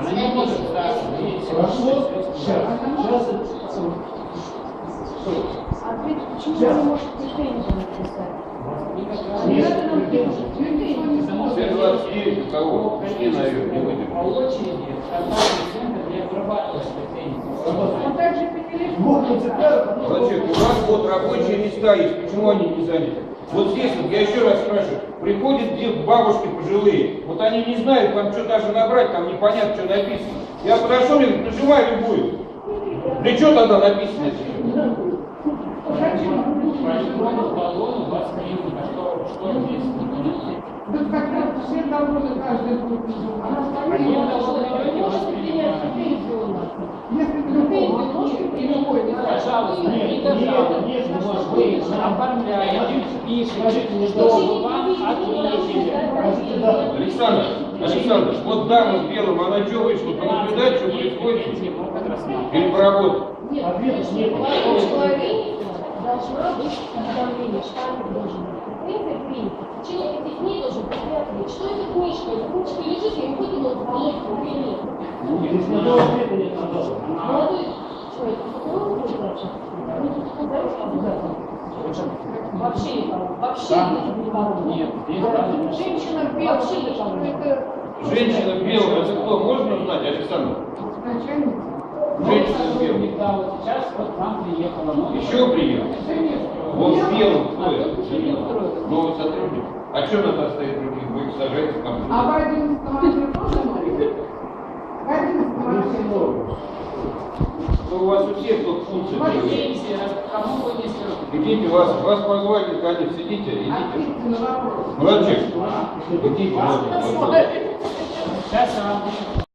Она не может. Видите, Прошло? А ты почему не можешь претензию написать? Не Нет, надо нам претензий. претензии. Все 29 у кого? Почти, наверное, не По выдержали. очереди контактный центр не обрабатывает претензии. Вот ПЦР. Зачем? У вас вот рабочие места есть, почему они не заняты? Вот здесь вот, я еще раз спрашиваю, приходят где бабушки пожилые, вот они не знают, там что даже набрать, там непонятно, что написано. Я подошел, и говорю, нажимай любую. Для что тогда написано а здесь? Да как раз все довольны, каждый будет довольны, люди воспринимают. Если другого, и любой, не знаю. Пожалуйста, Нет, не нет, пожалуйста. нет, не может Оформляете, пишете, Скажите, что вам да. Александр, Александр, вот дама в белом, она что вышла, понаблюдать, что происходит? Или поработать? Ответов нет. Человек должна быть уведомление, штамп должен быть. Претензия принята. В течение пяти дней должен прийти ответ. Что это книжка? Эта книжка лежит, я не выкинула в или нет. Ответа нет. Молодой человек, будет вообще? Ну. Вообще никого. Вообще никого. Нет, здесь Женщина в белом, вообще никого. Это Женщина в белом, это кто? Можно узнать, Александр? Начальник. Женщина в белом. Да, вот сейчас вот нам приехала новая. Еще приехал. Вот в белом кто это? Новый сотрудник. А что надо оставить других? Вы их сажаете в компанию? А в 11 номере тоже можно? В 11 Здесь номере. много. Ну, у вас у всех тут функции. Пенсия, кому вы не? Идите, вас, вас позвали, наконец, сидите, идите. Вопрос. Мальчик, идите, вот. Сейчас я вам